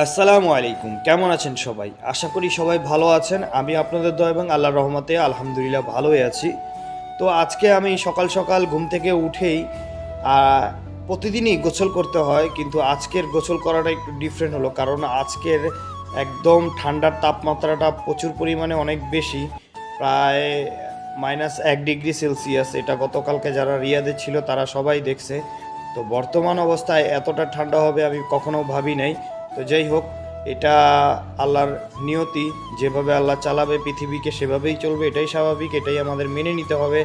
আসসালামু আলাইকুম, কেমন আছেন সবাই? আশা করি সবাই ভালো আছেন। আমি আপনাদের দয়া এবং আল্লাহর রহমতে আলহামদুলিল্লাহ ভালোই আছি। তো আজকে আমি সকাল সকাল ঘুম থেকে উঠেই প্রতিদিনই গোসল করতে হয়, কিন্তু আজকের গোসল করাটা একটু ডিফারেন্ট হলো, কারণ আজকের একদম ঠান্ডার তাপমাত্রাটা প্রচুর পরিমাণে অনেক বেশি, প্রায় মাইনাস এক ডিগ্রি সেলসিয়াস এটা গতকালকে যারা রিয়াদে ছিল তারা সবাই দেখছে। তো বর্তমান অবস্থায় এতটা ঠান্ডা হবে আমি কখনো ভাবি নাই। তো যাই হোক, এটা আল্লাহর নিয়তি, যেভাবে আল্লাহ চালাবে পৃথিবীকে সেভাবেই চলবে, এটাই স্বাভাবিক, এটাই আমাদের মেনে নিতে হবে।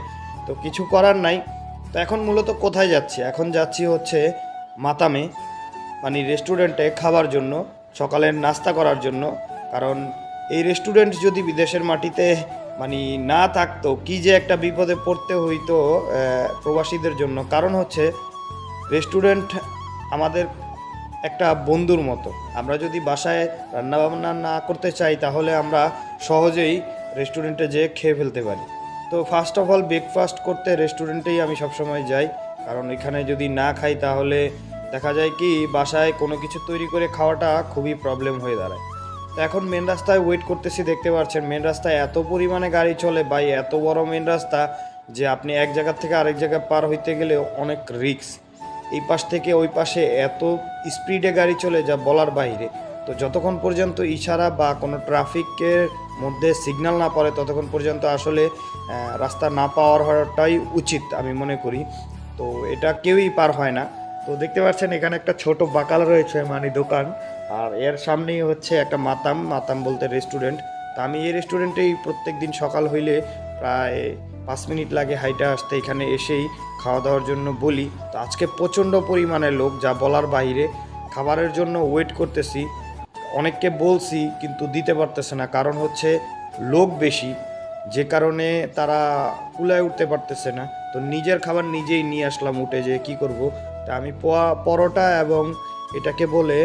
তো কিছু করার নাই। তো এখন মূলত কোথায় যাচ্ছি? এখন যাচ্ছি হচ্ছে মাতামে মানে রেস্টুরেন্টে খাবার জন্য, সকালের নাস্তা করার জন্য। কারণ এই রেস্টুরেন্ট যদি বিদেশের মাটিতে মানে না থাকতো, কি যে একটা বিপদে পড়তে হইতো প্রবাসীদের জন্য। কারণ হচ্ছে রেস্টুরেন্ট আমাদের একটা বন্ধুর মতো। আমরা যদি বাসায় রান্নাবান্না না করতে চাই, তাহলে আমরা সহজেই রেস্টুরেন্টে যেয়ে খেয়ে ফেলতে পারি। তো ফার্স্ট অফ অল ব্রেকফাস্ট করতে রেস্টুরেন্টেই আমি সবসময় যাই। কারণ এখানে যদি না খাই, তাহলে দেখা যায় কি, বাসায় কোনো কিছু তৈরি করে খাওয়াটা খুবই প্রবলেম হয়ে দাঁড়ায়। তো এখন মেন রাস্তায় ওয়েট করতেছি, দেখতে পাচ্ছেন মেন রাস্তায় এত পরিমাণে গাড়ি চলে বাই এত বড় মেন রাস্তা যে আপনি এক জায়গা থেকে আরেক জায়গায় পার হইতে গেলে অনেক রিস্ক এই পাশ থেকে ওই পাশে এত স্পিডে গাড়ি চলে যা বলার বাইরে। তো যতক্ষণ পর্যন্ত ইশারা বা কোনো ট্রাফিকের মধ্যে সিগন্যাল না পড়ে, ততক্ষণ পর্যন্ত আসলে রাস্তা না পাওয়ার হওয়াটাই উচিত আমি মনে করি। তো এটা কেউই পার হয় না। তো দেখতে পাচ্ছেন এখানে একটা ছোট বাকাল রয়েছে মানে দোকান। আর এর সামনেই হচ্ছে একটা মাতাম। মাতাম বলতে রেস্টুরেন্ট তা আমি এই রেস্টুরেন্টেই প্রত্যেক দিন সকাল হইলে প্রায় পাঁচ মিনিট লাগে হাইটা আসতে, এখানে এসেই খাওয়া দাওয়ার জন্য বলি। তো আজকে প্রচণ্ড পরিমাণে লোক, যা বলার বাইরে। খাবারের জন্য ওয়েট করতেছি। অনেককে বলছি, কিন্তু দিতে পারতেছে না। কারণ হচ্ছে লোক বেশি, যে কারণে তারা কুলায় উঠতে পারতেছে না। তো নিজের খাবার নিজেই নিয়ে আসলাম উঠে যে কি করব? তা আমি পরোটা এবং এটাকে বলে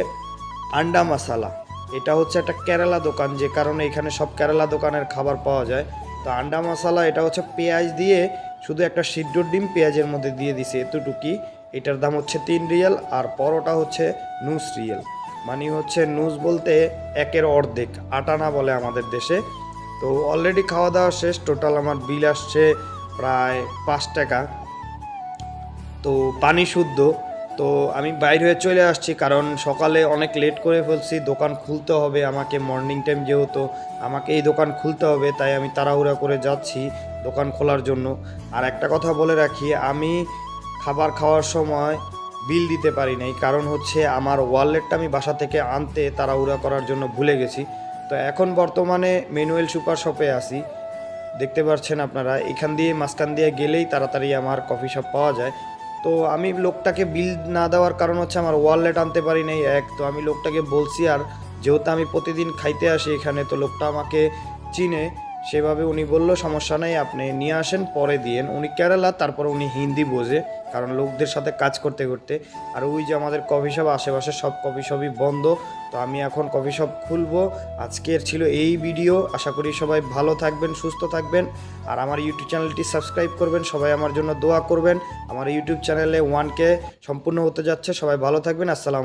আন্ডা মশালা এটা হচ্ছে একটা কেরালা দোকান, যে কারণে এখানে সব কেরালা দোকানের খাবার পাওয়া যায়। তো আন্ডা মশালা, এটা হচ্ছে পেঁয়াজ দিয়ে শুধু একটা সিদ্ধ ডিম পেঁয়াজের মধ্যে দিয়ে দিছে এতটুকি। এটার দাম হচ্ছে তিন রিয়াল আর পরোটা হচ্ছে নুস রিয়াল। মানে হচ্ছে নুস বলতে একের অর্ধেক আটানা বলে আমাদের দেশে। তো অলরেডি খাওয়া দাওয়া শেষ টোটাল আমার বিল আসছে প্রায় পাঁচ টাকা। তো পানি শুদ্ধ। তো আমি বাইরে হয়ে চলে আসছি, কারণ সকালে অনেক লেট করে ফেলছি, দোকান খুলতে হবে আমাকে মর্নিং টাইম যেহেতু, আমাকে এই দোকান খুলতে হবে, তাই আমি তাড়াহুড়া করে যাচ্ছি দোকান খোলার জন্য। আর একটা কথা বলে রাখি, আমি খাবার খাওয়ার সময় বিল দিতে পারি নাই, কারণ হচ্ছে আমার ওয়ালেটটা আমি বাসা থেকে আনতে তাড়াহুড়া করার জন্য ভুলে গেছি। তো এখন বর্তমানে ম্যানুয়াল সুপার শপে আছি। দেখতে পাচ্ছেন আপনারা, এখান দিয়ে, মাঝখান দিয়ে গেলেই তাড়াতাড়ি আমার কফি শপ পাওয়া যায়। তো আমি লোকটাকে বিল না দেওয়ার কারণ হচ্ছে আমার ওয়ালেট আনতে পারি নাই, এক, তো আমি লোকটাকে বলছি, আর যেহেতু আমি প্রতিদিন খাইতে আসি এখানে, তো লোকটা আমাকে চিনে সেভাবে উনি বলল, সমস্যা নেই, আপনি নিয়ে আসেন, পরে দিয়েন। উনি কেরালা, তারপর উনি হিন্দি বোঝে, কারণ লোকদের সাথে কাজ করতে করতে। আর ওই যে আমাদের কফি শপ আশেপাশে সব কফি শপই বন্ধ, তো আমি এখন কফি শপ খুলবো। আজকের ছিল এই ভিডিও, আশা করি সবাই ভালো থাকবেন, সুস্থ থাকবেন। আর আমার ইউটিউব চ্যানেলটি সাবস্ক্রাইব করবেন, সবাই আমার জন্য দোয়া করবেন। আমার ইউটিউব চ্যানেলে ওয়ান কে সম্পূর্ণ হতে যাচ্ছে, সবাই ভালো থাকবেন, আসসালাম